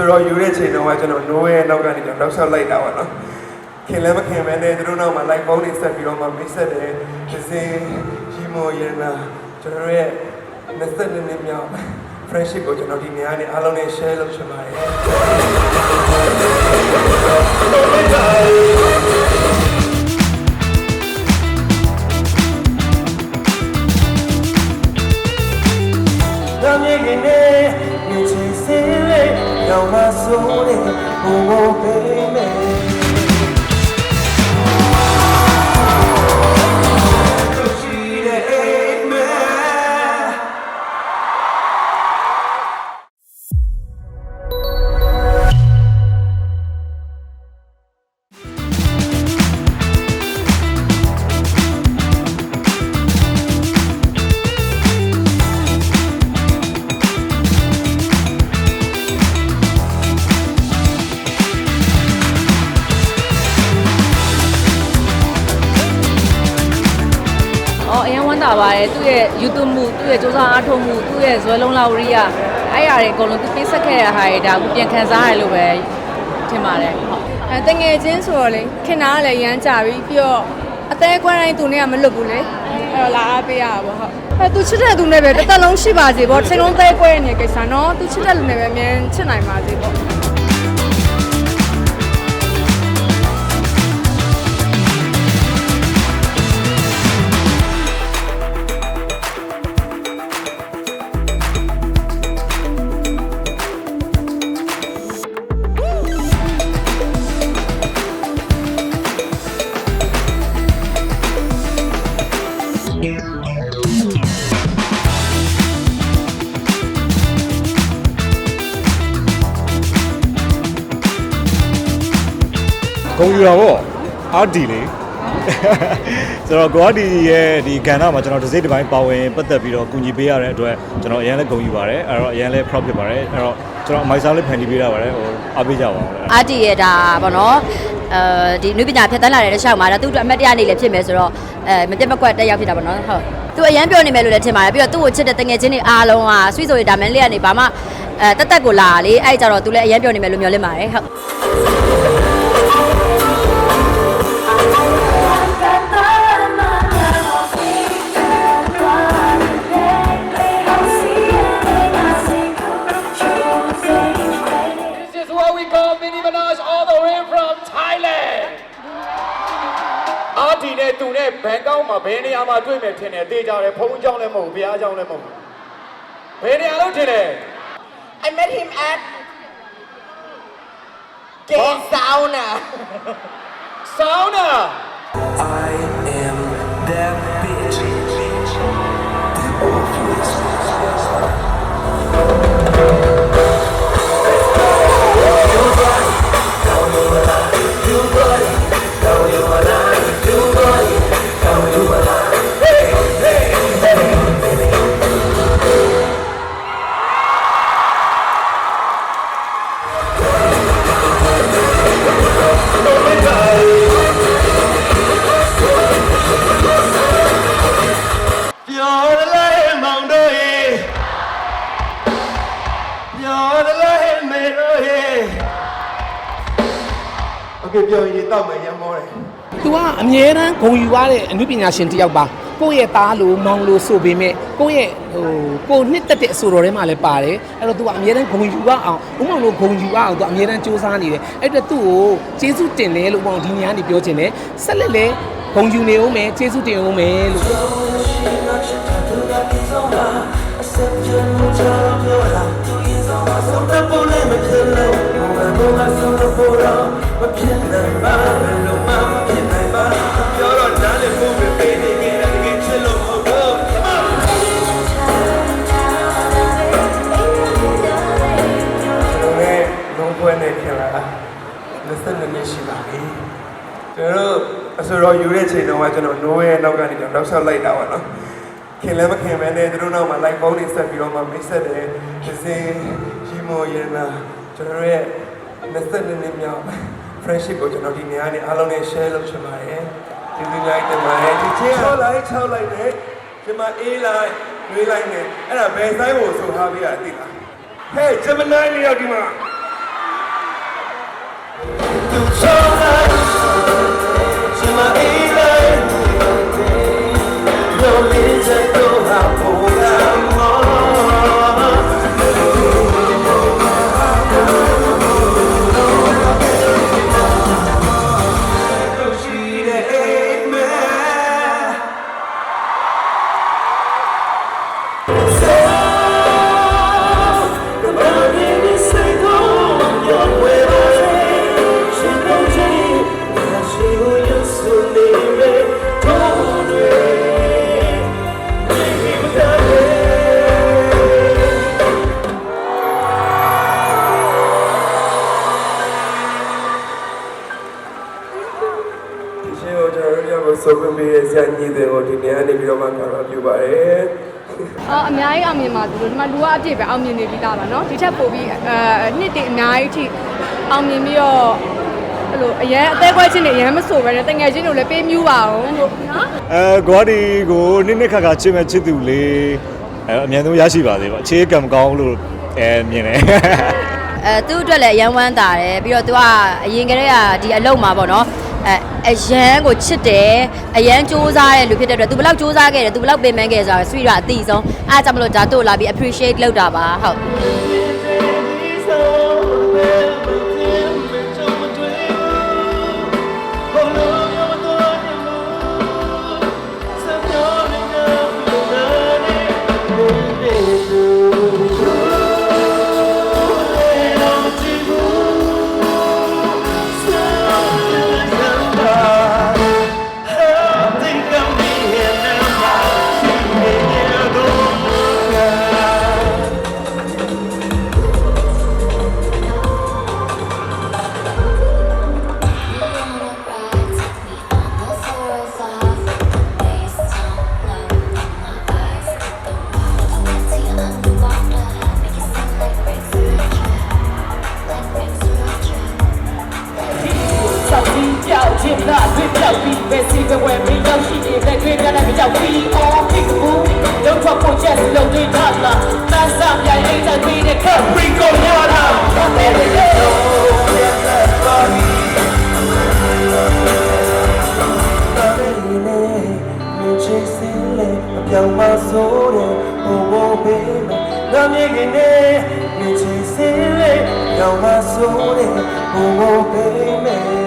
ဆိုတော့ယူတဲ့ချိန်တော့ကကျွန်တော်နိုးရဲ့နောက်ကနေကျွန်တော်နောက်ဆက်လိုက်တာပါနော်ခင်လည်းမခင်ပဲနဲ့သူတို့နောက်မှာ live ဖုန်းတွေဆက်ပြီးတော့မှမိတ်ဆက်တယ်ဒီစင်ရီမိုရနာကျွန်တော်ရဲ့22နှစ်မြောက် friendship ကိုကျွန်တော်ဒီနေရာနဲ့အားလုံးနဲ့ share လုပ်ချင်ပါတယ်။ အော်အရင်ဝမ်းသာပါတယ်သူ့ရဲ့ YouTube မှုသူ့ရဲ့စူးစမ်းအားထုတ်မှုသူ့ရဲ့ဇွဲလုံးလာဝရိယအဲ့အရာတွေအကုန်လုံးသူပေးဆက်ခဲ့တဲ့ဟာတွေဒါအခုပြန်ခံစားရတယ်လို့ပဲထင်ပါတယ်ဟုတ်အဲတငယ်ချင်းဆိုတော့လေခင်နာကလည်းရမ်းကြပြီပြီးတော့အသေးကွမ်းတိုင်းသူနဲ့ကမလွတ်ဘူးလေအဲ့တော့လာအားပေးရတာပေါ့ဟုတ်အဲသူချစ်တဲ့သူနဲ့ပဲတစ်သက်လုံးရှိပါစေပေါ့ချိန်လုံးသေးကွဲနေတဲ့ကိစ္စနော်သူချစ်တဲ့လူနဲ့ပဲအမြဲချစ်နိုင်ပါစေပေါ့ ဂုံယူတာပေါ့အာဒီလေဆိုတော့ကိုအာဒီရဲ့ဒီကဏ္ဍမှာကျွန်တော်တစ်စိတ်တစ်ပိုင်းပါဝင်ပတ်သက်ပြီးတော့ကူညီပေးရတဲ့အတွက်ကျွန်တော်အရင်လည်းဂုံယူပါတယ်အဲ့တော့အရင်လည်း proud ဖြစ်ပါတယ်အဲ့တော့ကျွန်တော်အမိုက်စားလေးဖန်တီးပေးရပါတယ်ဟိုအားပေးကြပါဦးအာတီရဲ့ဒါပေါ့နော်အဲဒီနုပညာဖြတ်တန်းလာတဲ့တစ်လျှောက်မှာဒါသူ့အတွက်အမတ်တရားနေလည်းဖြစ်မယ်ဆိုတော့အဲမပြတ်မကွက်တက်ရောက်ဖြစ်တာပေါ့နော်ဟုတ်သူအရန်ပြောနေမယ်လို့လည်းထင်ပါတယ်ပြီးတော့သူ့ကိုချစ်တဲ့တငယ်ချင်းတွေအားလုံးကဆွေဆိုရဒါမန်လေးကနေဘာမှအဲတက်တက်ကိုလာလေအဲ့ကြတော့သူလည်းအရန်ပြောနေမယ်လို့မျှော်လင့်ပါတယ်ဟုတ် သူနဲ့ဘန်ကောက်မှာဘယ်နေရာမှာတွေ့မယ်ထင်တယ်တေးကြတယ်ဖုန်းကြောင်းလည်းမဟုတ်ဘူးဘုရားကြောင်းလည်းမဟုတ်ဘူးဘယ်နေရာလို့ထင်လဲ I met him at gay sauna. ဆောင်းနာ I am that bitch Okay, ပြောရင်တောက်မယ်ရမ်းမောတယ် သူကအမြဲတမ်းဂုံယူရတဲ့အမှုပညာရှင်တစ်ယောက်ပါကိုယ့်ရဲ့သားလို့မောင်လို့ဆိုပေမဲ့ကိုယ့်ရဲ့ဟိုကိုယ်နှစ်သက်တဲ့အဆိုတော်ထဲမှာလည်းပါတယ်အဲ့တော့သူကအမြဲတမ်းဂုံယူရအောင်ဥမောင်လို့ဂုံယူရအောင်သူအမြဲတမ်းစူးစမ်းနေတယ်အဲ့တော့သူ့ကိုကျေးဇူးတင်တယ်လို့ပေါ့ဒီနေရာကနေပြောချင်တယ်ဆက်လက်လည်းဂုံယူနေအောင်မယ်ကျေးဇူးတင်အောင်မယ်လို့ပြော ကျွန်တော်အဆိုတော့ယူတဲ့ချိန်တော့ကကျွန်တော်နိုးရဲ့နောက်ကနေကျွန်တော်နောက်ဆက်လိုက်တာပါနော်ခင်လည်းမခင်ပဲနဲ့သူတို့နောက်မှာ live ဖုန်းတွေဆက်ပြီးတော့မှမိတ်ဆက်တယ်ဒီစင်ရီမိုရနာကျွန်တော်ရဲ့22နှစ်မြောက် friendship ကိုကျွန်တော်ဒီနေရာနဲ့အားလုံးနဲ့ share လုပ်ချင်ပါတယ်ဒီဒီလိုက်တယ်မှာဒီချင်း6လိုက်6လိုက်နဲ့ဒီမှာ A လိုက်ရွေးလိုက်နဲ့အဲ့ဒါဘယ်ဆိုင်ကိုဆိုထားပေးရသိလားဟဲ့ဂျမနိုင်းလေးရောက်ဒီမှာဒီ ပြီးတော့မှကာရပြုပါတယ် အော်အများကြီးအောင်မြင်ပါသူတို့ဒီမှာလူကအပြည့်ပဲအောင်မြင်နေပြီးသားပါเนาะဒီထက်ပိုပြီးအဲနှစ်တည်းအများကြီးထိအောင်မြင်ပြီးတော့အဲ့လိုအရင်အသေးခွဲချင်းတွေအရင်မဆိုပဲနဲ့တငယ်ချင်းတို့လည်းပေးမြူးပါအောင်လို့နော် အဲဂွာဒီကိုနစ်နစ်ခါခါချစ်မဲ့ချစ်သူလေးအဲအမြန်ဆုံးရရှိပါသေးပါအခြေကံမကောင်းလို့အဲမြင်တယ် အဲသူ့အတွက်လည်းအရန်ဝမ်းတာတယ်ပြီးတော့သူကအရင်ကတည်းကဒီအလုပ်မှာပေါ့နော် အဲအရန်ကိုချစ်တယ်အရန်စူးစားတဲ့လူဖြစ်တဲ့အတွက်သူဘယ်လောက်စူးစားခဲ့တယ်သူဘယ်လောက်ပင်ပန်းခဲ့ဆိုတာဆွေးရအသိဆုံးအားကြောင့်မလို့ဒါတို့လာပြီး appreciate လုပ်တာပါဟုတ် မြချင်စင်းလေးပြောင်းမဆိုးတဲ့ဘဝဘေးမှာ